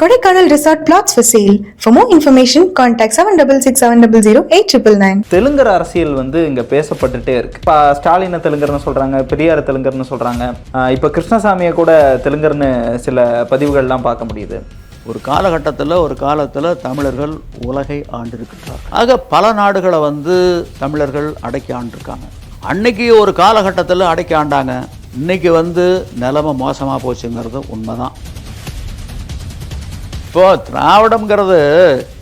Kodaikanal Resort plots for sale. For more information, contact 7667008999. தெலுங்கர் அரசியல் வந்து இங்க பேசப்பட்டுட்டே இருக்கு. இப்போ ஸ்டாலினை தெலுங்கர்னு சொல்றாங்க பெரியார் தெலுங்கர்னு சொல்றாங்க. ஆஹ் இப்போ கிருஷ்ணசாமியை கூட தெலுங்கர்னு சில பதிவுகள்லாம் பார்க்க முடியுது. ஒரு காலகட்டத்தில் ஒரு காலத்தில் தமிழர்கள் உலகை ஆண்டிருக்கின்றார்கள். ஆக பல நாடுகளை வந்து தமிழர்கள் அடக்கி ஆண்டிருக்காங்க. அன்னைக்கு ஒரு காலகட்டத்தில் அடக்கி ஆண்டாங்க. இன்னைக்கு வந்து நிலைமை மோசமாக போச்சுங்கிறது உண்மைதான். இப்போது திராவிடம்ங்கிறது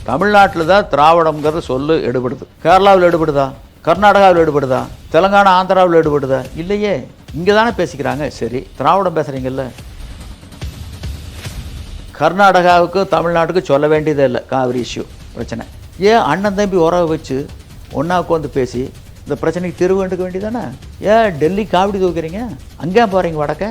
தமிழ்நாட்டில் தான் திராவிடம்ங்கிறது சொல்லு எடுபடுது. கேரளாவில் எடுபடுதா? கர்நாடகாவில் எடுபடுதா? தெலுங்கானா ஆந்திராவில் எடுபடுதா? இல்லையே. இங்கே தானே பேசிக்கிறாங்க. சரி திராவிடம் பேசுகிறீங்கல்ல கர்நாடகாவுக்கு தமிழ்நாட்டுக்கு சொல்ல வேண்டியதே இல்லை. காவிரி இஷ்யூ பிரச்சனை. ஏன் அண்ணன் தம்பி உறவை வச்சு ஒன்றா உட்காந்து பேசி இந்த பிரச்சனைக்கு தீர்வு கண்டுக்க வேண்டியதானே ஏன் டெல்லி காவடி தூக்குறீங்க அங்கே போகிறீங்க வடக்க?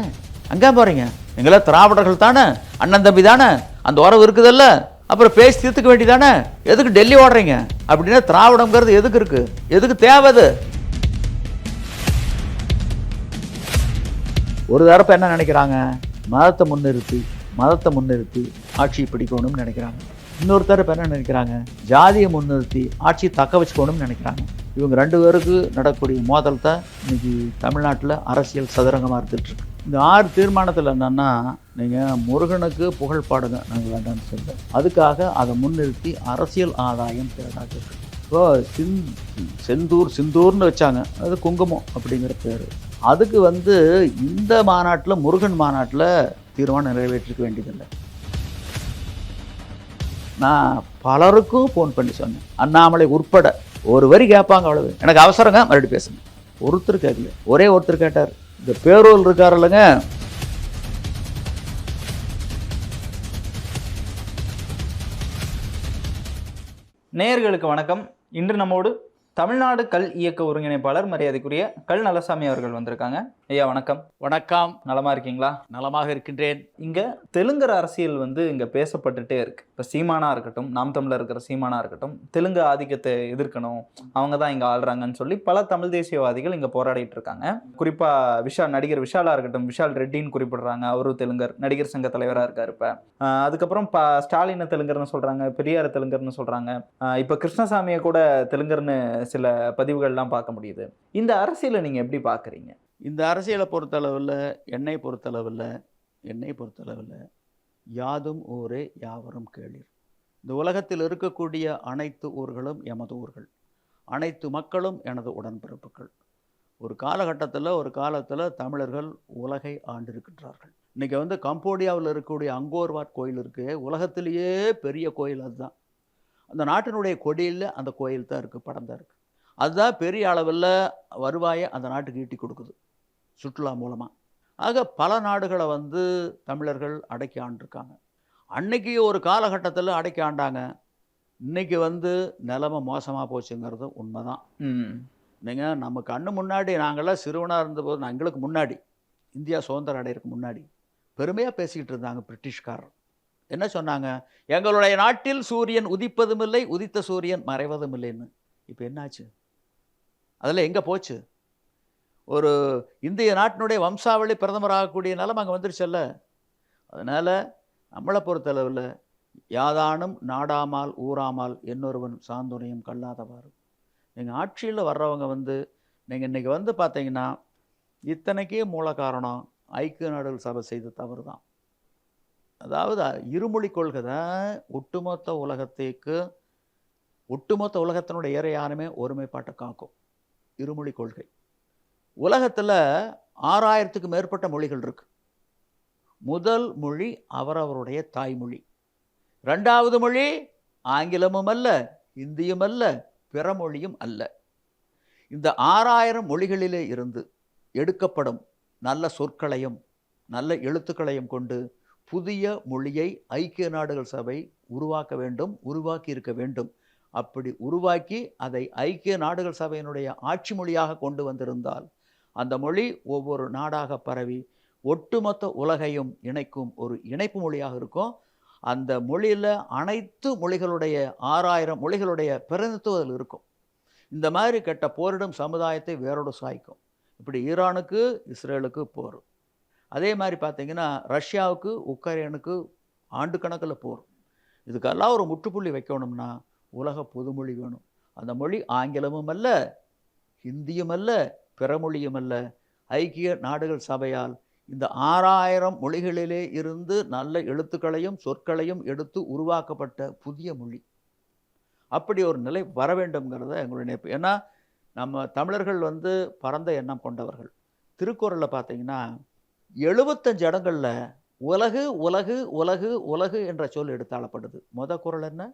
அங்கே போகிறீங்க எங்களை திராவிடர்கள் தானே? அண்ணன் தம்பி தானே? அந்த உறவு இருக்குதல்ல? அப்புறம் பேசி தீர்த்துக்க வேண்டியதானே? எதுக்கு டெல்லி ஓடுறீங்க? அப்படின்னா திராவிடங்கிறது எதுக்கு இருக்கு? எதுக்கு தேவை அது? ஒரு தரப்பு என்ன நினைக்கிறாங்க? மதத்தை முன்னிறுத்தி மதத்தை முன்னிறுத்தி ஆட்சியை பிடிக்கணும்னு நினைக்கிறாங்க. இன்னொரு தரப்பு என்ன நினைக்கிறாங்க? ஜாதியை முன்னிறுத்தி ஆட்சியை தக்க வச்சுக்கணும்னு நினைக்கிறாங்க. இவங்க ரெண்டு பேருக்கு நடக்கக்கூடிய மோதல் தான் இன்னைக்கு தமிழ்நாட்டில் அரசியல் சதுரங்கமாக இருந்துட்டுருக்கு இந்த ஆறு தீர்மானத்தில் என்னன்னா நீங்கள் முருகனுக்கு புகழ் பாடுங்க. நாங்கள் வேண்டாம்னு சொல்லுங்கள் அதுக்காக அதை முன்னிறுத்தி அரசியல் ஆதாயம் தேடாது இப்போ சிந் செந்தூர் சிந்தூர்னு வச்சாங்க. அது குங்குமம் அப்படிங்கிற பேர். அதுக்கு வந்து இந்த மாநாட்டில் முருகன் மாநாட்டில் தீர்மானம் நிறைவேற்றிக்க வேண்டியதில்லை. நான் பலருக்கும் ஃபோன் பண்ணி சொன்னேன். அண்ணாமலை உட்பட. ஒரு வரி கேட்பாங்க அவ்வளவு. எனக்கு அவசரங்க மறுபடியும் பேசுங்க. ஒருத்தர் கேட்கல. ஒரே ஒருத்தர் கேட்டார். இந்த பேரூர் இருக்கார் இல்லைங்க. நேயர்களுக்கு வணக்கம். இன்று நம்மோடு தமிழ்நாடு கல் இயக்க ஒருங்கிணைப்பாளர் மரியாதைக்குரிய கல் நலசாமி அவர்கள் வந்திருக்காங்க. ஐயா வணக்கம். வணக்கம். நலமா இருக்கீங்களா? நலமாக இருக்கின்றேன். இங்க தெலுங்கர் அரசியல் வந்து இங்க பேசப்பட்டுட்டே இருக்கு. இப்ப சீமானா இருக்கட்டும் நாம் தமிழர் இருக்கிற சீமானா இருக்கட்டும் தெலுங்கு ஆதிக்கத்தை எதிர்க்கணும் அவங்க தான் இங்க ஆள்றாங்கன்னு சொல்லி பல தமிழ் தேசியவாதிகள் இங்க போராடிட்டு இருக்காங்க. குறிப்பா விஷால் நடிகர் விஷாலா இருக்கட்டும் விஷால் ரெட்டின்னு குறிப்பிடுறாங்க. அவரும் தெலுங்கர் நடிகர் சங்க தலைவரா இருக்காரு இப்ப. அதுக்கப்புறம் ப ஸ்டாலினை தெலுங்கர்னு சொல்றாங்க பெரியார் தெலுங்கர்னு சொல்றாங்க. இப்ப கிருஷ்ணசாமியை கூட தெலுங்கர்னு சில பதிவுகள்லாம் பார்க்க முடியுது. இந்த அரசியலை நீங்கள் எப்படி பார்க்குறீங்க? இந்த அரசியலை பொறுத்தளவில் என்னை பொறுத்தளவில் என்னை பொறுத்தளவில் யாதும் ஊரே யாவரும் கேளீர். இந்த உலகத்தில் இருக்கக்கூடிய அனைத்து ஊர்களும் எமது ஊர்கள். அனைத்து மக்களும் எனது உடன்பிறப்புகள். ஒரு காலகட்டத்தில் ஒரு காலத்தில் தமிழர்கள் உலகை ஆண்டிருக்கின்றார்கள். இன்றைக்கி வந்து கம்போடியாவில் இருக்கக்கூடிய அங்கோர்வாட் கோயில் இருக்குது உலகத்திலேயே பெரிய கோயில் அதுதான். அந்த நாட்டினுடைய கொடியில் அந்த கோயில் தான் இருக்குது படம் தான் இருக்குது அதுதான் பெரிய அளவில் வருவாயை அந்த நாட்டுக்கு ஈட்டி கொடுக்குது சுற்றுலா மூலமாக ஆக பல நாடுகளை வந்து தமிழர்கள் அடக்கி ஆண்டிருக்காங்க. அன்னைக்கு ஒரு காலகட்டத்தில் அடக்கி ஆண்டாங்க. இன்னைக்கு வந்து நிலைமை மோசமாக போச்சுங்கிறது உண்மைதான். ம். நீங்கள் நம்ம கண்ணு முன்னாடி நாங்களாம் சிறுவனாக இருந்தபோது எங்களுக்கு முன்னாடி இந்தியா சுதந்திரம் அடையிறதுக்கு முன்னாடி பெருமையாக பேசிக்கிட்டு இருந்தாங்க பிரிட்டிஷ்காரர். என்ன சொன்னாங்க? எங்களுடைய நாட்டில் சூரியன் உதிப்பதும் இல்லை உதித்த சூரியன் மறைவதும் இல்லைன்னு இப்போ என்னாச்சு? அதெல்லாம் எங்கே போச்சு? ஒரு இந்திய நாட்டினுடைய வம்சாவளி பிரதமராகக்கூடிய நிலம் அங்கே வந்துருச்சல்ல அதனால் நம்மளை பொறுத்தளவில் யாதானும் நாடாமால் ஊராமால் என்னொருவன் சாந்துணையும் கல்லாதவாறு. நீங்கள் ஆட்சியில் வர்றவங்க வந்து நீங்கள் இன்றைக்கி வந்து பார்த்தீங்கன்னா இத்தனைக்கே மூல காரணம் ஐக்கிய நாடுகள் சபை செய்த தவறு தான். அதாவது இருமொழி கொள்கை தான் ஒட்டுமொத்த உலகத்துக்கு ஒட்டுமொத்த உலகத்தினுடைய இறையானுமே ஒருமைப்பாட்டை காக்கும். இருமொழி கொள்கை. உலகத்தில் ஆறாயிரத்துக்கு மேற்பட்ட மொழிகள் இருக்கு. முதல் மொழி அவரவருடைய தாய்மொழி. ரெண்டாவது மொழி ஆங்கிலமும் அல்ல இந்தியும் அல்ல பிற மொழியும் அல்ல. இந்த ஆறாயிரம் மொழிகளிலே இருந்து எடுக்கப்படும் நல்ல சொற்களையும் நல்ல எழுத்துக்களையும் கொண்டு புதிய மொழியை ஐக்கிய நாடுகள் சபை உருவாக்க வேண்டும் உருவாக்கி இருக்க வேண்டும். அப்படி உருவாக்கி அதை ஐக்கிய நாடுகள் சபையினுடைய ஆட்சி மொழியாக கொண்டு வந்திருந்தால் அந்த மொழி ஒவ்வொரு நாடாக பரவி ஒட்டுமொத்த உலகையும் இணைக்கும் ஒரு இணைப்பு மொழியாக இருக்கும். அந்த மொழியில் அனைத்து மொழிகளுடைய ஆறாயிரம் மொழிகளுடைய பிரதிநிதித்துவத்தில் இருக்கும். இந்த மாதிரி கெட்ட போரிடும் சமுதாயத்தை வேரோடு சாய்க்கும். இப்படி ஈரானுக்கு இஸ்ரேலுக்கு போர். அதே மாதிரி பார்த்தீங்கன்னா ரஷ்யாவுக்கு உக்ரைனுக்கு ஆண்டு கணக்கில் போர். இதுக்கெல்லாம் ஒரு முற்றுப்புள்ளி வைக்கணும்னா உலக பொதுமொழி வேணும். அந்த மொழி ஆங்கிலமும் அல்ல ஹிந்தியும் அல்ல பிற மொழியும் அல்ல. ஐக்கிய நாடுகள் சபையால் இந்த ஆறாயிரம் மொழிகளிலே இருந்து நல்ல எழுத்துக்களையும் சொற்களையும் எடுத்து உருவாக்கப்பட்ட புதிய மொழி. அப்படி ஒரு நிலை வர வேண்டும்ங்கிறத எங்களுடைய நினைப்பு. ஏன்னா நம்ம தமிழர்கள் வந்து பரந்த எண்ணம் கொண்டவர்கள். திருக்குறளில் பார்த்தீங்கன்னா எழுபத்தஞ்சு இடங்களில் உலகு உலகு உலகு உலகு என்ற சொல் எடுத்தாளப்படுது மொத குறள் என்ன?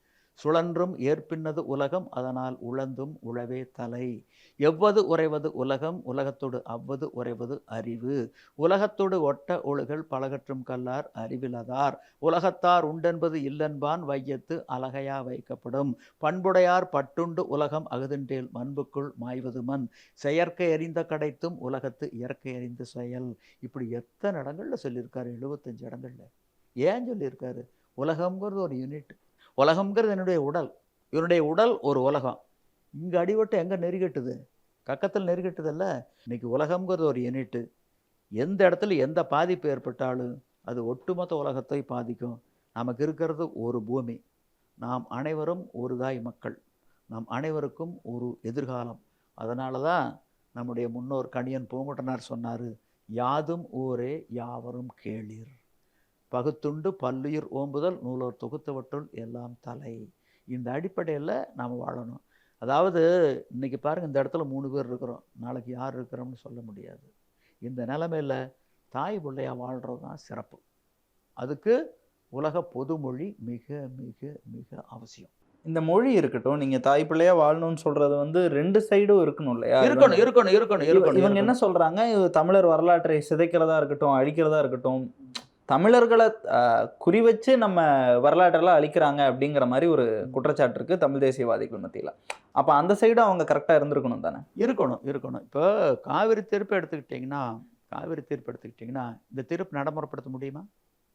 சுழன்றும் ஏற்பின்னது உலகம் அதனால் உழந்தும் உழவே தலை. எவ்வது உறைவது உலகம் உலகத்தோடு அவ்வது உறைவது அறிவு. உலகத்தோடு ஒட்ட ஒழுகல் பலகற்றும் கல்லார் அறிவிலதார். உலகத்தார் உண்டென்பது இல்லென்பான் வையத்து அழகையா வைக்கப்படும். பண்புடையார் பட்டுண்டு உலகம் அகுதின்றேல் மண்புக்குள் மாய்வது மண். செயற்கை அறிந்த கடைத்தும் உலகத்து இயற்கை அறிந்த செயல். இப்படி எத்தனை இடங்களில் சொல்லியிருக்காரு? எழுபத்தஞ்சு இடங்களில். ஏன் சொல்லியிருக்காரு? உலகங்கிறது ஒரு யூனிட் உலகம்ங்கிறது என்னுடைய உடல். இவனுடைய உடல் ஒரு உலகம். இங்கே அடிபட்டு எங்கே நெருகட்டுது? கக்கத்தில் நெருகட்டுதல்ல? இன்னைக்கு உலகம்ங்கிறது ஒரு யூனிட்டு எந்த இடத்துல எந்த பாதிப்பு ஏற்பட்டாலும் அது ஒட்டுமொத்த உலகத்தை பாதிக்கும். நமக்கு இருக்கிறது ஒரு பூமி. நாம் அனைவரும் ஒரு தாய் மக்கள். நாம் அனைவருக்கும் ஒரு எதிர்காலம். அதனால தான் நம்முடைய முன்னோர் கணியன் பூங்குட்டனார் சொன்னார் யாதும் ஊரே யாவரும் கேளீர். பகுத்துண்டு பல்லுயிர் ஓம்புதல் நூலோர் தொகுத்தவற்றுள் எல்லாம் தலை. இந்த அடிப்படையில் நாம் வாழணும். அதாவது இன்னைக்கு பாருங்க இந்த இடத்துல மூணு பேர் இருக்கிறோம். நாளைக்கு யார் இருக்கிறோம்னு சொல்ல முடியாது. இந்த நிலைமையில் தாய் பிள்ளையா வாழ்கிறது தான் சிறப்பு. அதுக்கு உலக பொதுமொழி மிக மிக மிக அவசியம். இந்த மொழி இருக்கட்டும் நீங்க தாய் பிள்ளையா வாழணும்னு சொல்றது வந்து ரெண்டு சைடும் இருக்கணும் இல்லையா? இருக்கணும் இருக்கணும் இருக்கணும் இருக்கணும் இவங்க என்ன சொல்றாங்க? தமிழர் வரலாற்றை சிதைக்கிறதா இருக்கட்டும் அழிக்கிறதா இருக்கட்டும் தமிழர்களை ஆஹ், குறி வச்சு நம்ம வரலாற்றெல்லாம் அழிக்கிறாங்க அப்படிங்கிற மாதிரி ஒரு குற்றச்சாட்டு இருக்கு தமிழ் தேசியவாதிகள் மத்தியில. அப்ப அந்த சைடு அவங்க கரெக்டா இருந்திருக்கணும் தானே? இருக்கணும் இருக்கணும். இப்போ காவிரி தீர்ப்பு எடுத்துக்கிட்டிங்கன்னா காவிரி தீர்ப்பு எடுத்துக்கிட்டிங்கன்னா இந்த தீர்ப்பு நடைமுறைப்படுத்த முடியுமா?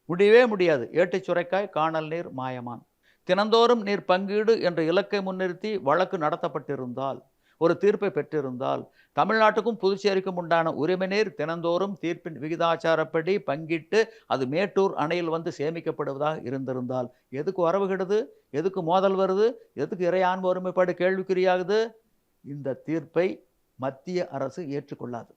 முடியவே முடியாது. ஏட்டைச் சுரைக்காய் காணல் நீர் மாயமான். தினந்தோறும் நீர் பங்கீடு என்ற இலக்கை முன்னிறுத்தி வழக்கு நடத்தப்பட்டிருந்தால் ஒரு தீர்ப்பை பெற்றிருந்தால் தமிழ்நாட்டுக்கும் புதுச்சேரிக்கும் உண்டான உரிமைநீர் தினந்தோறும் தீர்ப்பின் விகிதாச்சாரப்படி பங்கிட்டு அது மேட்டூர் அணையில் வந்து சேமிக்கப்படுவதாக இருந்திருந்தால். எதுக்கு வரவுகிடுது எதுக்கு மோதல் வருது? எதுக்கு இறையாண்மை ஒருமைப்பாடு கேள்விக்குறியாகுது? இந்த தீர்ப்பை மத்திய அரசு ஏற்றுக்கொள்ளாது.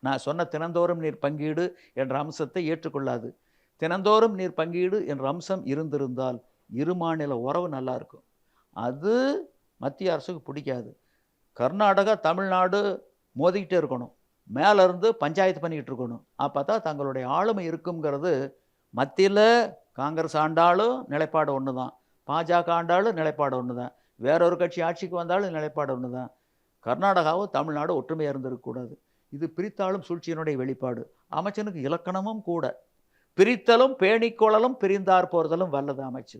நான் சொன்ன தினந்தோறும் நீர் பங்கீடு என்ற அம்சத்தை ஏற்றுக்கொள்ளாது. தினந்தோறும் நீர் பங்கீடு என்ற அம்சம் இருந்திருந்தால் இரு மாநில உறவு நல்லா இருக்கும். அது மத்திய அரசுக்கு பிடிக்காது. கர்நாடகா தமிழ்நாடு மோதிக்கிட்டே இருக்கணும். மேலேருந்து பஞ்சாயத்து பண்ணிக்கிட்டு இருக்கணும். அப்போ தான் தங்களுடைய ஆளுமை இருக்குங்கிறது மத்தியில் காங்கிரஸ் ஆண்டாலும் நிலைப்பாடு ஒன்று தான் பாஜக ஆண்டாலும் நிலைப்பாடு ஒன்று தான் வேறொரு கட்சி ஆட்சிக்கு வந்தாலும் நிலைப்பாடு ஒன்று தான் கர்நாடகாவும் தமிழ்நாடு ஒற்றுமையாக இருந்திருக்கக்கூடாது இது பிரித்தாளும் சூழ்ச்சியினுடைய வெளிப்பாடு. அமைச்சனுக்கு இலக்கணமும் கூட. பிரித்தலும் பேணிக்கொள்ளலும் பிரிந்தார் போர்தலும் வல்லது அமைச்சு.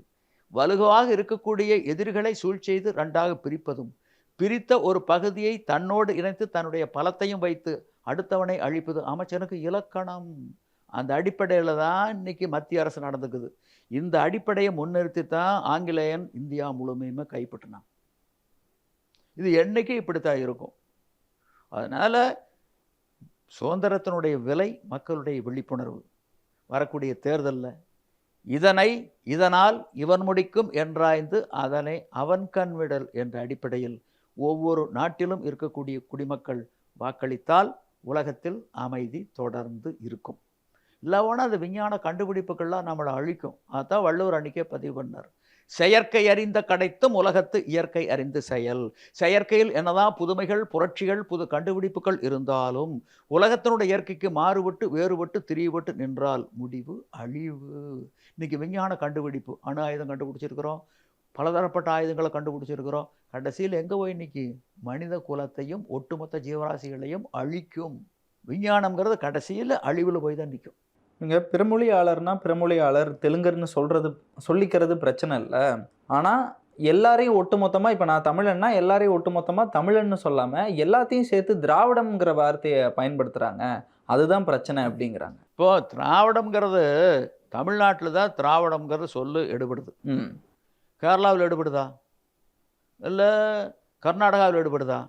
வலுவாக இருக்கக்கூடிய எதிரிகளை சூழ்ச்செய்து ரெண்டாக பிரிப்பதும் பிரித்த ஒரு பகுதியை தன்னோடு இணைத்து தன்னுடைய பலத்தையும் வைத்து அடுத்தவனை அழிப்பது அமைச்சனுக்கு இலக்கணம். அந்த அடிப்படையில் தான் இன்னைக்கு மத்திய அரசு நடந்துக்குது. இந்த அடிப்படையை முன்னிறுத்தி தான் ஆங்கிலேயன் இந்தியா முழுமையுமே கைப்பற்றினான். இது என்றைக்கு இப்படித்தான் இருக்கும். அதனால் சுதந்திரத்தினுடைய விலை மக்களுடைய விழிப்புணர்வு. வரக்கூடிய தேர்தலில். இதனை இதனால் இவன் முடிக்கும் என்றாய்ந்து அதனை அவன் கண்விடல் என்ற அடிப்படையில் ஒவ்வொரு நாட்டிலும் இருக்கக்கூடிய குடிமக்கள் வாக்களித்தால் உலகத்தில் அமைதி தொடர்ந்து இருக்கும். இல்லைன்னா அந்த விஞ்ஞான கண்டுபிடிப்புகள்லாம் நம்மளை அழிக்கும். அதான் வள்ளுவர் அன்னைக்கே பதிவு பண்ணார். செயற்கை அறிந்த கடைத்தும் உலகத்து இயற்கை அறிந்து செயல். செயற்கையில் என்னதான் புதுமைகள் புரட்சிகள் புது கண்டுபிடிப்புகள் இருந்தாலும் உலகத்தினுடைய இயற்கைக்கு மாறுபட்டு வேறுபட்டு திரிவுபட்டு நின்றால் முடிவு அழிவு. இன்றைக்கி விஞ்ஞான கண்டுபிடிப்பு அணு ஆயுதம் கண்டுபிடிச்சிருக்கிறோம். பலதரப்பட்ட ஆயுதங்களை கண்டுபிடிச்சிருக்கிறோம். கடைசியில் எங்கே போய் இன்னைக்கு? மனித குலத்தையும் ஒட்டுமொத்த ஜீவராசிகளையும் அழிக்கும். விஞ்ஞானம்ங்கிறது கடைசியில் அழிவில் போய் தான் நிற்கும் இங்க பிறமொழியாளர்னா பிறமொழியாளர் தெலுங்கர்னு சொல்றது சொல்லிக்கிறது பிரச்சனை இல்லை. ஆனா எல்லாரையும் ஒட்டுமொத்தமா இப்ப நான் தமிழன்னா எல்லாரையும் ஒட்டுமொத்தமா தமிழன்னு சொல்லாம எல்லாத்தையும் சேர்த்து திராவிடம்ங்கிற வார்த்தையை பயன்படுத்துறாங்க. அதுதான் பிரச்சனை அப்படிங்கிறாங்க. இப்போ திராவிடம்ங்கிறது தமிழ்நாட்டில் தான் திராவிடம்ங்கிறது சொல்லு எடுபடுது. ம். கேரளாவில் எடுபடுதா? இல்லை கர்நாடகாவில் ஈடுபடுதா?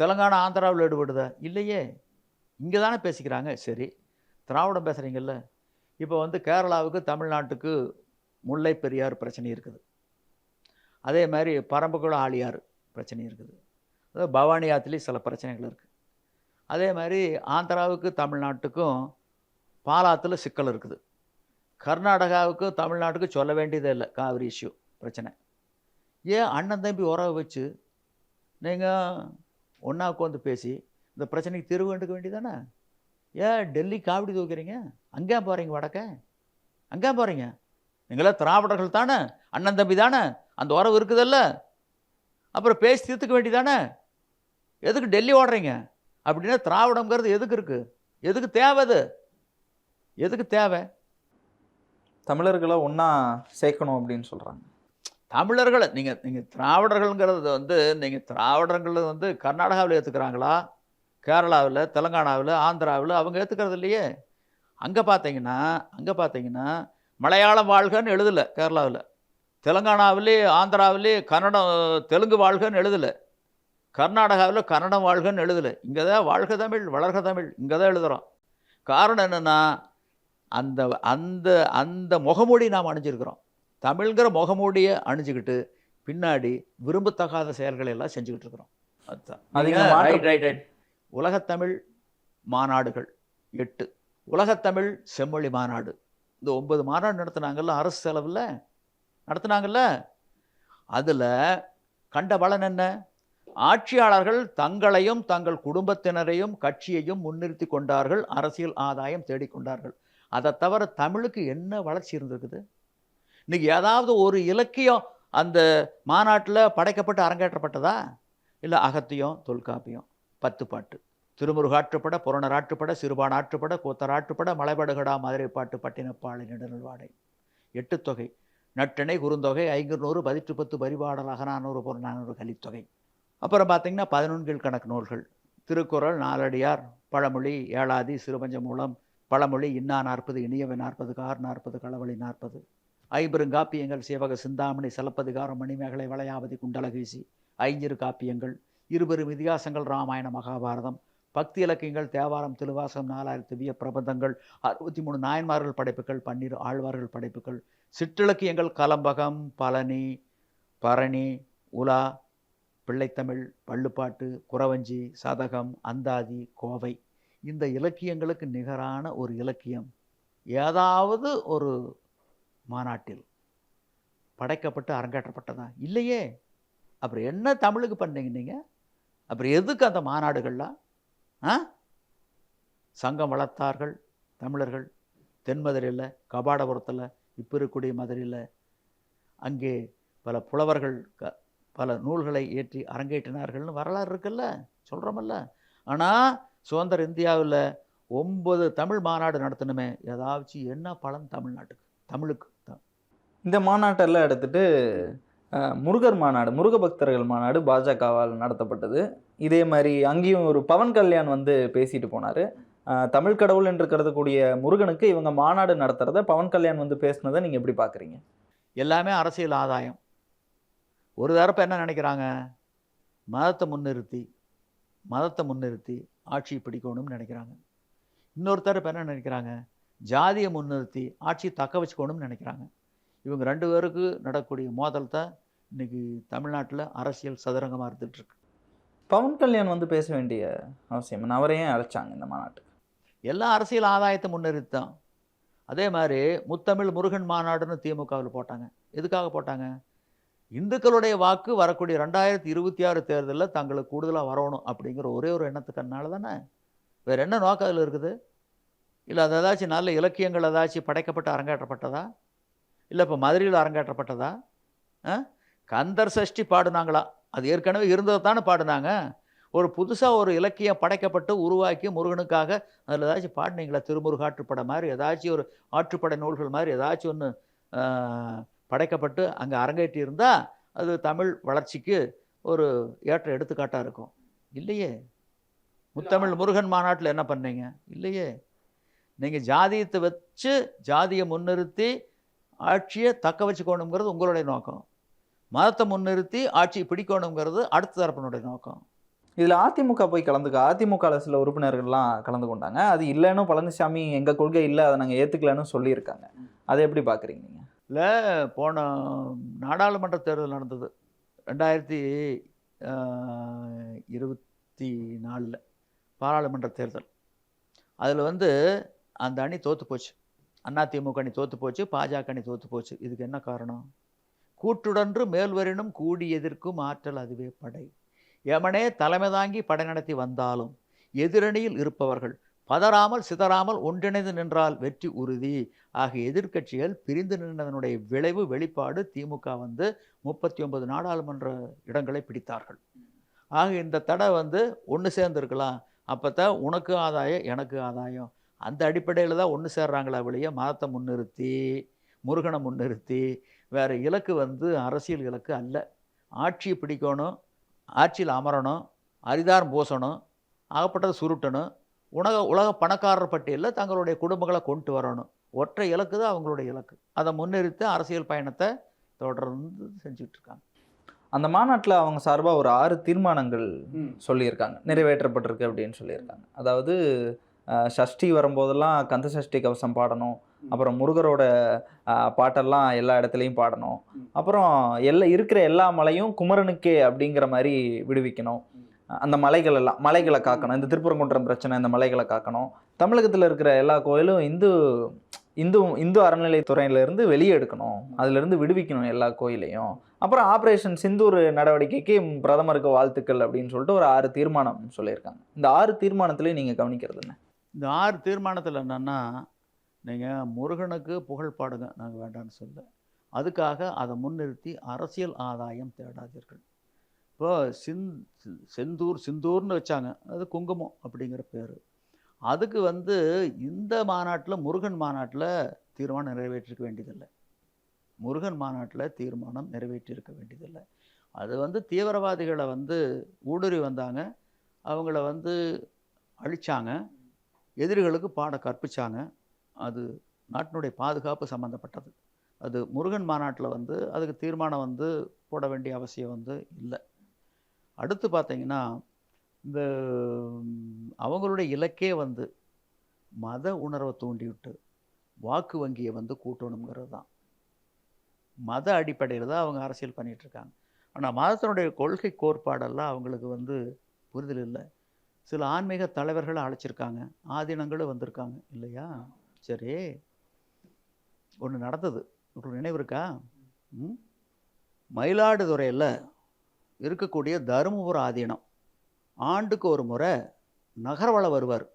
தெலங்கானா ஆந்திராவில் ஈடுபடுதா? இல்லையே. இங்கே தானே பேசிக்கிறாங்க. சரி திராவிடம் பேசுகிறீங்கல்ல இப்போ வந்து கேரளாவுக்கு தமிழ்நாட்டுக்கு முல்லை பெரியார் பிரச்சனை இருக்குது. அதே மாதிரி பரம்புக்குளம் ஆழியார் பிரச்சனை இருக்குது. அதாவது பவானி ஆற்றுலேயும் சில பிரச்சனைகள் இருக்குது அதே மாதிரி ஆந்திராவுக்கு தமிழ்நாட்டுக்கும் பாலாத்தில் சிக்கல் இருக்குது. கர்நாடகாவுக்கு தமிழ்நாட்டுக்கும் சொல்ல வேண்டியதே இல்லை. காவிரி இஷ்யூ பிரச்சனை. ஏன் அண்ணன் தம்பி உறவை வச்சு நீங்கள் ஒன்றா உட்காந்து பேசி இந்த பிரச்சனைக்கு தீர்வு கண்டுக்க வேண்டியதானே ஏன் டெல்லி காவடி தூக்கிறீங்க? அங்கே போகிறீங்க வடக்க? அங்கே போகிறீங்க நீங்களாம் திராவிடர்கள் தானே? அண்ணன் தம்பி தானே? அந்த உறவு இருக்குதல்ல? அப்புறம் பேசி தீர்த்துக்க வேண்டியதானே எதுக்கு டெல்லி ஓடுறீங்க? அப்படின்னா திராவிடங்கிறது எதுக்கு இருக்குது எதுக்கு தேவை அது? எதுக்கு தேவை? தமிழர்களை ஒன்றா சேர்க்கணும் அப்படின்னு சொல்கிறாங்க தமிழர்களை நீங்கள் நீங்கள் திராவிடர்கள்ங்கிறது வந்து நீங்கள் திராவிடர்கள் வந்து கர்நாடகாவில் ஏற்றுக்கிறாங்களா கேரளாவில் தெலுங்கானாவில் ஆந்திராவில் அவங்க ஏற்றுக்கிறது இல்லையே. அங்கே பார்த்தீங்கன்னா அங்கே பார்த்தீங்கன்னா மலையாளம் வாழ்கன்னு எழுதலை கேரளாவில். தெலங்கானாவிலே ஆந்திராவிலே கன்னடம் தெலுங்கு வாழ்கன்னு எழுதலை. கர்நாடகாவில் கன்னடம் வாழ்கன்னு எழுதலை. இங்கே தான் வாழ்க தமிழ் வளர்க தமிழ் இங்கே தான் எழுதுகிறோம் காரணம் என்னென்னா அந்த அந்த அந்த முகமொழி நாம் அணிஞ்சிருக்கிறோம். தமிழ்ங்கிற முகமூடியை அணிஞ்சுக்கிட்டு பின்னாடி விரும்பத்தகாத செயல்களை எல்லாம் செஞ்சுக்கிட்டு இருக்கிறோம். அதுதான். உலகத்தமிழ் மாநாடுகள் எட்டு. உலகத்தமிழ் செம்மொழி மாநாடு. இந்த ஒன்பது மாநாடு நடத்துனாங்கல்ல அரசு செலவில்? நடத்துனாங்கல்ல? அதில் கண்ட பலன் என்ன? ஆட்சியாளர்கள் தங்களையும் தங்கள் குடும்பத்தினரையும் கட்சியையும் முன்னிறுத்தி கொண்டார்கள். அரசியல் ஆதாயம் தேடிக்கொண்டார்கள். அதை தவிர தமிழுக்கு என்ன வளர்ச்சி இருந்திருக்குது? இன்னைக்கு ஏதாவது ஒரு இலக்கியம் அந்த மாநாட்டில் படைக்கப்பட்டு அரங்கேற்றப்பட்டதா? இல்லை அகத்தியம் தொல்காப்பியம் பத்து பாட்டு. திருமுருகாற்றுப்பட புறணராற்றுப்பட சிறுபானாற்றுப்பட கூத்தராற்றுப்பட மலைபடுகடா மதுரை பாட்டு பட்டினப்பாளை நெடுநல்வாடை. எட்டு தொகை. நட்டிணை குறுந்தொகை ஐங்குநூறு பதிற்று பத்து பரிபாடல் அகநானூறு புறநானூறு கலித்தொகை. அப்புறம் பார்த்திங்கன்னா பதினொன்றில் கணக்கு நூல்கள். திருக்குறள் நாலடியார் பழமொழி ஏழாதி சிறுபஞ்சமூலம் பழமொழி இன்னா நாற்பது இனியவை நாற்பது கார் நாற்பது களவழி நாற்பது. ஐம்பெருங்காப்பியங்கள் சேவக சிந்தாமணி சிலப்பதிகாரம் மணிமேகலை வளையாவதி குண்டலகீசி ஐஞ்சிறு காப்பியங்கள் இருபெரும் இதிகாசங்கள் ராமாயண மகாபாரதம் பக்தி இலக்கியங்கள் தேவாரம் திருவாசகம் நாலாயிரத்து திவ்ய பிரபந்தங்கள் அறுபத்தி மூணு நாயன்மார்கள் படைப்புகள் பன்னிரு ஆழ்வார்கள் படைப்புகள் சிற்றிலக்கியங்கள் கலம்பகம் பழனி பரணி உலா பிள்ளைத்தமிழ் பள்ளுப்பாட்டு குறவஞ்சி சதகம் அந்தாதி கோவை. இந்த இலக்கியங்களுக்கு நிகரான ஒரு இலக்கியம். ஏதாவது ஒரு மாநாட்டில் படைக்கப்பட்டு அரங்கேற்றப்பட்டதா? இல்லையே. அப்புறம் என்ன தமிழுக்கு பண்ணீங்க நீங்கள் அப்புறம் எதுக்கு அந்த மாநாடுகள்லாம்? ஆ? சங்கம் வளர்த்தார்கள் தமிழர்கள். தென்மதுரையில் கபாடபுரத்தில் இப்போ இருக்கக்கூடிய மதுரையில். அங்கே பல புலவர்கள் க பல நூல்களை ஏற்றி அரங்கேற்றினார்கள்னு வரலாறு இருக்குல்ல? சொல்கிறோமல்ல ஆனால் சுதந்திர இந்தியாவில் ஒன்பது தமிழ் மாநாடு நடத்தணுமே. ஏதாச்சும் என்ன பலன் தமிழ்நாட்டுக்கு? தமிழுக்கு தான் இந்த மாநாட்டெல்லாம் எடுத்துட்டு முருகர் மாநாடு முருக பக்தர்கள் மாநாடு பாஜகவால் நடத்தப்பட்டது. இதே மாதிரி அங்கேயும் ஒரு பவன் கல்யாண் வந்து பேசிட்டு போனார். தமிழ் கடவுள் என்று கருதக்கூடிய முருகனுக்கு இவங்க மாநாடு நடத்துறத பவன் கல்யாண் வந்து பேசுனதை நீங்கள் எப்படி பார்க்குறீங்க எல்லாமே அரசியல் ஆதாயம். ஒரு தரப்பை என்ன நினைக்கிறாங்க? மதத்தை முன்னிறுத்தி மதத்தை முன்னிறுத்தி ஆட்சியை பிடிக்கணும்னு நினைக்கிறாங்க. இன்னொரு தரப்பு என்ன நினைக்கிறாங்க? ஜாதியை முன்னிறுத்தி ஆட்சியை தக்க வச்சுக்கணும்னு நினைக்கிறாங்க. இவங்க ரெண்டு பேருக்கு நடக்கக்கூடிய மோதல் தான் இன்னைக்கு தமிழ்நாட்டில் அரசியல் சதுரங்கமாக இருந்துட்டு இருக்கு பவன் கல்யாண் வந்து பேச வேண்டிய அவசியம் என்ன? அவரை ஏன் அழைச்சாங்க இந்த மாநாட்டுக்கு? எல்லா அரசியல் ஆதாயத்தை முன்னிறுத்தி தான் அதே மாதிரி முத்தமிழ் முருகன் மாநாடுன்னு திமுகவில் போட்டாங்க. எதுக்காக போட்டாங்க? இந்துக்களுடைய வாக்கு வரக்கூடிய ரெண்டாயிரத்தி இருபத்தி ஆறு தேர்தலில் தங்களுக்கு கூடுதலாக வரணும் அப்படிங்கிற ஒரே ஒரு எண்ணத்துக்கனால தானே? வேறு என்ன நோக்கம் அதில் இருக்குது? இல்லை அது ஏதாச்சும் நல்ல இலக்கியங்கள் ஏதாச்சும் படைக்கப்பட்டு அரங்கேற்றப்பட்டதா? இல்லை இப்போ மதுரையில் அரங்கேற்றப்பட்டதா? ஆ? கந்தர் சஷ்டி பாடுனாங்களா? அது ஏற்கனவே இருந்ததை தானே பாடுனாங்க. ஒரு புதுசாக ஒரு இலக்கியம் படைக்கப்பட்டு உருவாக்கி முருகனுக்காக அதில் ஏதாச்சும் பாடினீங்களா? திருமுருகாற்றுப்படை மாதிரி ஏதாச்சும் ஒரு ஆற்றுப்படை நூல்கள் மாதிரி ஏதாச்சும் ஒன்று படைக்கப்பட்டு அங்கே அரங்கேற்றி இருந்தால் அது தமிழ் வளர்ச்சிக்கு ஒரு ஏற்ற எடுத்துக்காட்டாக இருக்கும். இல்லையே. முத்தமிழ் முருகன் மாநாட்டில் என்ன பண்ணீங்க? இல்லையே. நீங்கள் ஜாதியத்தை வச்சு ஜாதியை முன்னிறுத்தி ஆட்சியை தக்க வச்சுக்கணுங்கிறது உங்களுடைய நோக்கம். மதத்தை முன்னிறுத்தி ஆட்சியை பிடிக்கணுங்கிறது அடுத்த தரப்பினுடைய நோக்கம். இதுல அதிமுக போய் கலந்துக்க அதிமுக சில உறுப்பினர்கள்லாம் கலந்து கொண்டாங்க. அது இல்லைன்னு பழனிசாமி எங்க கொள்கை இல்லை அதை நாங்க ஏத்துக்கலன்னு சொல்லியிருக்காங்க. அதை எப்படி பாக்குறீங்க நீங்க? இல்லை போன நாடாளுமன்ற தேர்தல் நடந்தது. ரெண்டாயிரத்தி இருபத்தி நாலில் பாராளுமன்ற தேர்தல். அதில் வந்து அந்த அணி தோற்று போச்சு. அதிமுக அணி தோற்று போச்சு பாஜக அணி தோற்று போச்சு. இதுக்கு என்ன காரணம்? கூட்டுடன்று மேல்வரினும் கூடி எதிர்க்கும் ஆற்றல் அதுவே படை. எமனே தலைமை தாங்கி படை நடத்தி வந்தாலும் எதிரணியில் இருப்பவர்கள் பதறாமல் சிதறாமல் ஒன்றிணைந்து நின்றால் வெற்றி உறுதி. ஆகிய எதிர்க்கட்சிகள் பிரிந்து நின்றதனுடைய விளைவு வெளிப்பாடு திமுக வந்து முப்பத்தி ஒன்பது நாடாளுமன்ற இடங்களை பிடித்தார்கள். ஆக இந்த தடை வந்து ஒன்று சேர்ந்துருக்கலாம். அப்போ தான் உனக்கு ஆதாயம் எனக்கு ஆதாயம். அந்த அடிப்படையில் தான் ஒன்று சேர்றாங்களா வெளியே? மதத்தை முன்னிறுத்தி முருகனை முன்னிறுத்தி வேறு இலக்கு வந்து அரசியல் இலக்கு அல்ல. ஆட்சியை பிடிக்கணும் ஆட்சியில் அமரணும் அரிதாரம் பூசணும் ஆகப்பட்டதை சுருட்டணும். உலக உலக பணக்காரர் பட்டியலில் தங்களுடைய குடும்பங்களை கொண்டு வரணும். ஒற்றை இலக்கு தான் அவங்களுடைய இலக்கு. அதை முன்னிறுத்தி அரசியல் பயணத்தை தொடர்ந்து செஞ்சுட்டு இருக்காங்க. அந்த மாநாட்டுல அவங்க சார்பா ஒரு ஆறு தீர்மானங்கள் சொல்லியிருக்காங்க. நிறைவேற்றப்பட்டிருக்கு அப்படின்னு சொல்லியிருக்காங்க. அதாவது சஷ்டி வரும்போதெல்லாம் கந்த சஷ்டி கவசம் பாடணும். அப்புறம் முருகரோட பாட்டெல்லாம் எல்லா இடத்துலையும் பாடணும். அப்புறம் எல்லா இருக்கிற எல்லா மலையும் குமரனுக்கே அப்படிங்கிற மாதிரி விடுவிக்கணும். அந்த மலைகள் எல்லாம் மலைகளை காக்கணும். இந்த திருப்பரங்குன்றம் பிரச்சனை இந்த மலைகளை காக்கணும். தமிழகத்தில் இருக்கிற எல்லா கோயிலும் இந்து இந்து இந்து அறநிலைத்துறையில இருந்து வெளியே எடுக்கணும். அதுல இருந்து விடுவிக்கணும் எல்லா கோயிலையும். அப்புறம் ஆபரேஷன் சிந்தூர் நடவடிக்கைக்கு பிரதமருக்கு வாழ்த்துக்கள் அப்படின்னு சொல்லிட்டு ஒரு ஆறு தீர்மானம் சொல்லியிருக்காங்க. இந்த ஆறு தீர்மானத்திலையும் நீங்க கவனிக்கிறது என்ன? இந்த ஆறு தீர்மானத்தில் என்னென்னா நீங்கள் முருகனுக்கு புகழ் பாடுங்க. நாங்கள் வேண்டாம்னு சொல்ல அதுக்காக அதை முன்னிறுத்தி அரசியல் ஆதாயம் தேடாதீர்கள். இப்போ சிந் செந்தூர் சிந்தூர்னு வச்சாங்க. அது குங்குமம் அப்படிங்கிற பேர். அதுக்கு வந்து இந்த மாநாட்டில் முருகன் மாநாட்டில் தீர்மானம் நிறைவேற்றிருக்க வேண்டியதில்லை. முருகன் மாநாட்டில் தீர்மானம் நிறைவேற்றியிருக்க வேண்டியதில்லை. அது வந்து தீவிரவாதிகளை வந்து ஊடுருவி வந்தாங்க. அவங்கள வந்து அழிச்சாங்க. எதிரிகளுக்கு பாட கற்பிச்சாங்க. அது நாட்டினுடைய பாதுகாப்பு சம்மந்தப்பட்டது அது முருகன் மாநாட்டில் வந்து அதுக்கு தீர்மானம் வந்து போட வேண்டிய அவசியம் வந்து இல்லை. அடுத்து பார்த்தீங்கன்னா இந்த அவங்களுடைய இலக்கே வந்து மத உணர்வை தூண்டிவிட்டு வாக்கு வங்கியை வந்து கூட்டணுங்கிறது தான். மத அடிப்படையில் தான் அவங்க அரசியல் பண்ணிகிட்ருக்காங்க ஆனால் மதத்தினுடைய கொள்கை கோட்பாடெல்லாம் அவங்களுக்கு வந்து புரிதல் இல்லை. சில ஆன்மீக தலைவர்களை அழைச்சிருக்காங்க. ஆதீனங்களும் வந்திருக்காங்க. இல்லையா? சரி. ஒன்று நடந்தது. உங்களுக்கு நினைவு இருக்கா? ம்? மயிலாடுதுறையில் இருக்கக்கூடிய தருமபுர ஆதீனம் ஆண்டுக்கு ஒரு முறை நகரவளை வருவார்.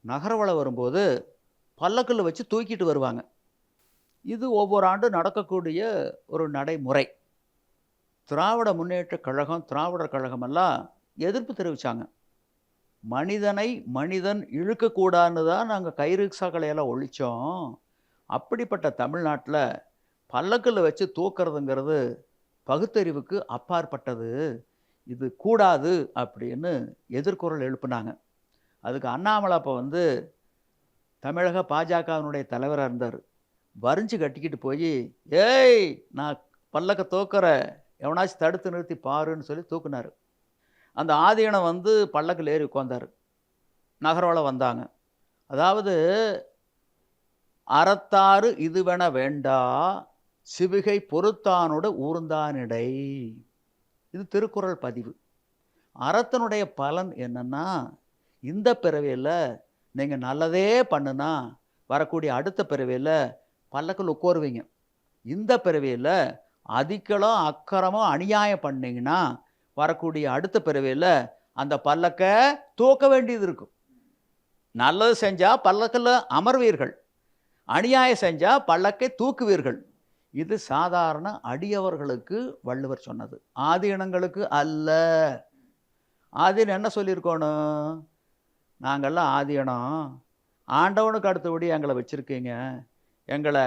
நகரவளை வரும்போது பல்லக்கில் வச்சு தூக்கிட்டு வருவாங்க. இது ஒவ்வொரு ஆண்டும் நடக்கக்கூடிய ஒரு நடைமுறை. திராவிட முன்னேற்ற கழகம் திராவிடர் கழகமெல்லாம் எதிர்ப்பு தெரிவித்தாங்க மனிதனை மனிதன் இழுக்கக்கூடாதுன்னு தான் நாங்கள் கைரிக்ஷாக்களை எல்லாம் ஒழித்தோம் அப்படிப்பட்ட தமிழ்நாட்டில் பல்லக்கில் வச்சு தூக்குறதுங்கிறது பகுத்தறிவுக்கு அப்பாற்பட்டது. இது கூடாது அப்படின்னு எதிர்குரல் எழுப்புனாங்க. அதுக்கு அண்ணாமலை அப்போ வந்து தமிழக பாஜகவினுடைய தலைவராக இருந்தார். வரிஞ்சு கட்டிக்கிட்டு போய் ஏய் நான் பல்லக்க தூக்குற எவனாச்சும் தடுத்து நிறுத்தி பாருன்னு சொல்லி தூக்குனார். அந்த ஆதீனம் வந்து பல்லக்கில் ஏறி உட்காந்தார் நகரோல வந்தாங்க. அதாவது அறத்தாறு இதுவென வேண்டா சிவிகை பொறுத்தானோட ஊர்ந்தானிடை. இது திருக்குறள் பதிவு. அறத்தினுடைய பலன் என்னென்னா இந்த பிறவியில் நீங்கள் நல்லதே பண்ணுனா வரக்கூடிய அடுத்த பிறவியில் பல்லக்கில் உட்காருவீங்க. இந்த பிறவியில் அதிகளம் அக்கறமும் அநியாயம் பண்ணிங்கன்னா வரக்கூடிய அடுத்த பிறவியில் அந்த பல்லக்கை தூக்க வேண்டியது இருக்கும். நல்லது செஞ்சால் பல்லக்கில் அமர்வீர்கள். அநியாயம் செஞ்சால் பல்லக்கை தூக்குவீர்கள். இது சாதாரண அடியவர்களுக்கு வள்ளுவர் சொன்னது. ஆதீனங்களுக்கு அல்ல. ஆதீனம் என்ன சொல்லியிருக்கோணும் நாங்கள்லாம் ஆதீனம் ஆண்டவனுக்கு அடுத்தபடி எங்களை வச்சுருக்கீங்க. எங்களை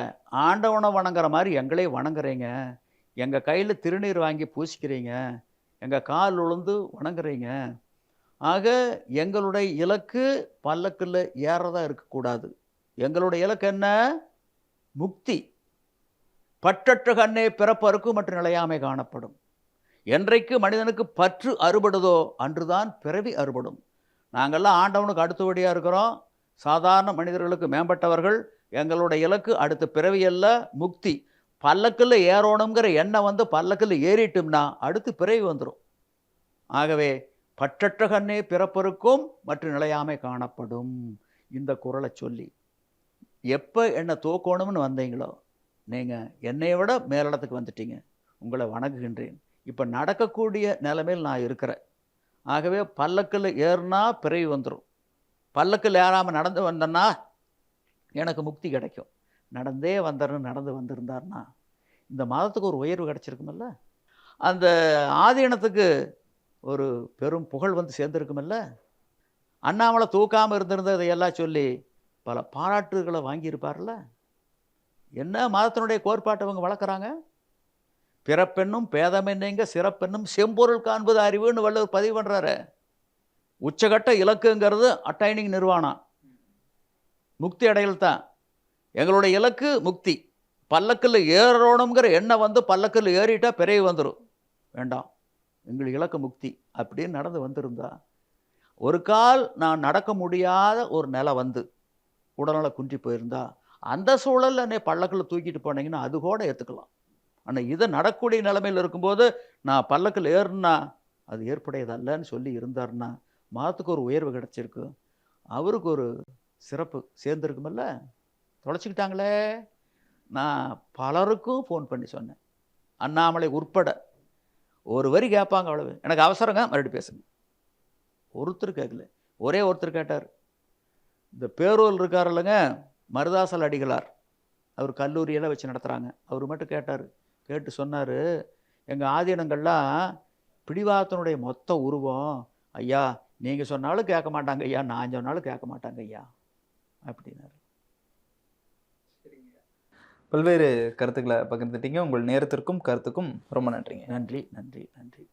ஆண்டவனை வணங்குற மாதிரி எங்களே வணங்குறீங்க. எங்கள் கையில் திருநீர் வாங்கி பூசிக்கிறீங்க. எங்கள் கால் உளுந்து வணங்குறீங்க. ஆக எங்களுடைய இலக்கு பல்லக்கில் ஏறதாக இருக்கக்கூடாது. எங்களுடைய இலக்கு என்ன? முக்தி. பற்றற்ற கண்ணே பிறப்பருக்கு மற்றும் நிலையாமை காணப்படும். என்றைக்கு மனிதனுக்கு பற்று அறுபடுதோ அன்றுதான் பிறவி அறுபடும். நாங்கள்லாம் ஆண்டவனுக்கு அடுத்தபடியாக இருக்கிறோம். சாதாரண மனிதர்களுக்கு மேம்பட்டவர்கள். எங்களுடைய இலக்கு அடுத்த பிறவி அல்ல முக்தி. பல்லக்கில் ஏறணுங்கிற எண்ணம் வந்து பல்லக்கில் ஏறிட்டோம்னா அடுத்து பிறவி வந்துடும் ஆகவே பற்றற்ற கண்ணே பிறப்பருக்கும் மற்ற நிலையாமை காணப்படும். இந்த குரலை சொல்லி எப்போ என்னை தூக்கணும்னு வந்தீங்களோ நீங்கள் என்னை விட மேலிடத்துக்கு வந்துட்டீங்க. உங்களை வணங்குகின்றேன். இப்போ நடக்கக்கூடிய நிலைமையில் நான் இருக்கிறேன். ஆகவே பல்லக்கில் ஏறுனா பிறவி வந்துடும் பல்லக்கில் ஏறாமல் நடந்து வந்தேன்னா எனக்கு முக்தி கிடைக்கும். நடந்தே வந்தாருன்னு நடந்து வந்திருந்தாருன்னா இந்த மாதத்துக்கு ஒரு உயர்வு கிடச்சிருக்குமில்ல? அந்த ஆதீனத்துக்கு ஒரு பெரும் புகழ் வந்து சேர்ந்துருக்குமில்ல? அண்ணாமலை தூக்காமல் இருந்திருந்ததை எல்லாம் சொல்லி பல பாராட்டுகளை வாங்கியிருப்பார்ல? என்ன மதத்தினுடைய கோட்பாட்டை அவங்க வளர்க்குறாங்க? பிறப்பெண்ணும் பேதமென்னைங்க சிறப்பெண்ணும் செம்பொருள் காண்பது அறிவுன்னு வள்ளுவர் பதிவு பண்ணுறாரு உச்சகட்ட இலக்குங்கிறது அட்டைனிங் நிர்வாணம். முக்தி அடையல் தான். எங்களுடைய இலக்கு முக்தி. பல்லக்கில் ஏறணுங்கிற எண்ணம் வந்து பல்லக்கில் ஏறிட்டால் பிறகு வந்துடும் வேண்டாம். எங்கள் இலக்கு முக்தி. அப்படின்னு நடந்து வந்திருந்தா ஒரு கால் நான் நடக்க முடியாத ஒரு நிலை வந்து உடல்நல குன்றி போயிருந்தா அந்த சூழலில் என்னை பல்லக்கில் தூக்கிட்டு போனீங்கன்னா அது கூட ஏற்றுக்கலாம் ஆனால் இதை நடக்கக்கூடிய நிலைமையில் இருக்கும்போது நான் பல்லக்கில் ஏறுனா அது ஏற்புடையதல்லன்னு சொல்லி இருந்தாருன்னா மதத்துக்கு ஒரு உயர்வு கிடச்சிருக்கு. அவருக்கு ஒரு சிறப்பு சேர்ந்துருக்குமில்ல? தொலைச்சிக்கிட்டாங்களே? நான் பலருக்கும் ஃபோன் பண்ணி சொன்னேன். அண்ணாமலை உட்பட. ஒரு வரி கேட்பாங்க அவ்வளவு. எனக்கு அவசரங்க மறுபடியும் பேசுங்க. ஒருத்தர் கேட்கல. ஒரே ஒருத்தர் கேட்டார். இந்த பேரூரில் இருக்கார் இல்லைங்க மருதாசல் அடிகளார். அவர் கல்லூரியெல்லாம் வச்சு நடத்துகிறாங்க அவர் மட்டும் கேட்டார். கேட்டு சொன்னார் எங்கள் ஆதீனங்கள்லாம் பிடிவாதத்தினுடைய மொத்த உருவம். ஐயா நீங்கள் சொன்னாலும் கேட்க மாட்டாங்க ஐயா நான் சொன்னாலும் கேட்க மாட்டாங்க ஐயா. அப்படின்னாரு. பல்வேறு கருத்துக்களை பகிர்ந்துட்டீங்க. உங்கள் நேரத்திற்கும் கருத்துக்கும் ரொம்ப நன்றிங்க. நன்றி நன்றி நன்றி.